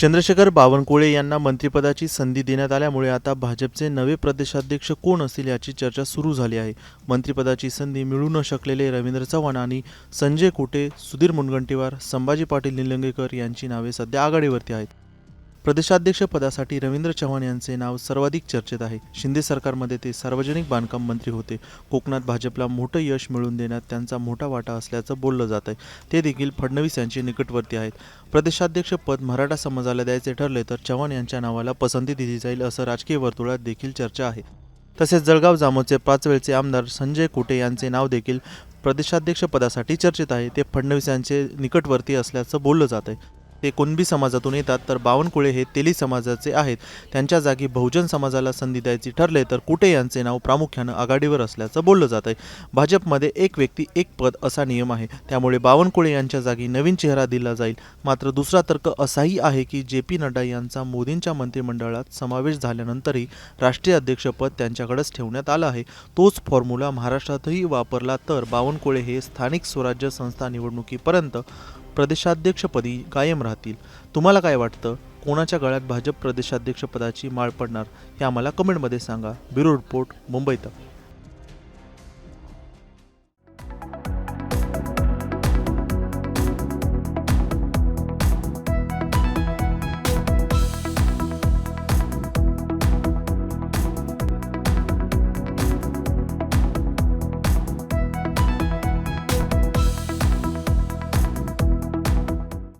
चंद्रशेखर बावनकुळे यांना मंत्रिपदाची संधी देण्यात आल्यामुळे आता भाजपचे नवे प्रदेशाध्यक्ष कोण असतील याची चर्चा सुरू झाली आहे. मंत्रिपदाची संधी मिळू न शकलेले रवींद्र चव्हाण आणि संजय कुटे सुधीर मुनगंटीवार संभाजी पाटील निलंगेकर यांची नावे सध्या आघाडीवरती आहेत. प्रदेशाध्यक्ष पदासाठी रवींद्र चव्हाण यांचे नाव सर्वाधिक चर्चेत आहे. शिंदे सरकारमध्ये ते सार्वजनिक बांधकाम मंत्री होते. कोकणात भाजपला मोठं यश मिळवून देण्यात त्यांचा मोठा वाटा असल्याचं बोललं जात आहे ते देखील फडणवीस यांचे निकटवर्ती आहेत. प्रदेशाध्यक्ष पद मराठा समाजाला द्यायचे ठरले तर चव्हाण यांच्या नावाला पसंती दिली जाईल असं राजकीय वर्तुळात देखील चर्चा आहे. तसेच जळगाव जामोदचे पाच वेळचे आमदार संजय कुटे यांचे नाव देखील प्रदेशाध्यक्ष पदासाठी चर्चेत आहे. ते फडणवीस यांचे निकटवर्ती असल्याचं बोललं जात आहे ते कुणबी समाजातून येतात तर बावनकुळे हे तेली समाजाचे आहेत. त्यांच्या जागी बहुजन समाजाला संधी द्यायची ठरले तर कुटे यांचे नाव प्रामुख्यानं आघाडीवर असल्याचं बोललं जात आहे भाजपमध्ये एक व्यक्ती एक पद असा नियम आहे. त्यामुळे बावनकुळे यांच्या जागी नवीन चेहरा दिला जाईल. मात्र दुसरा तर्क असाही आहे की जे पी नड्डा यांचा मोदींच्या मंत्रिमंडळात समावेश झाल्यानंतरही राष्ट्रीय अध्यक्षपद त्यांच्याकडेच ठेवण्यात आलं आहे. तोच फॉर्म्युला महाराष्ट्रातही वापरला तर बावनकुळे हे स्थानिक स्वराज्य संस्था निवडणुकीपर्यंत प्रदेशाध्यक्षपदी कायम राहतील. तुम्हाला काय वाटतं? कोणाच्या गळ्यात भाजप प्रदेशाध्यक्षपदाची माळ पडणार? हे आम्हाला कमेंटमध्ये सांगा. ब्युरो रिपोर्ट मुंबई तक.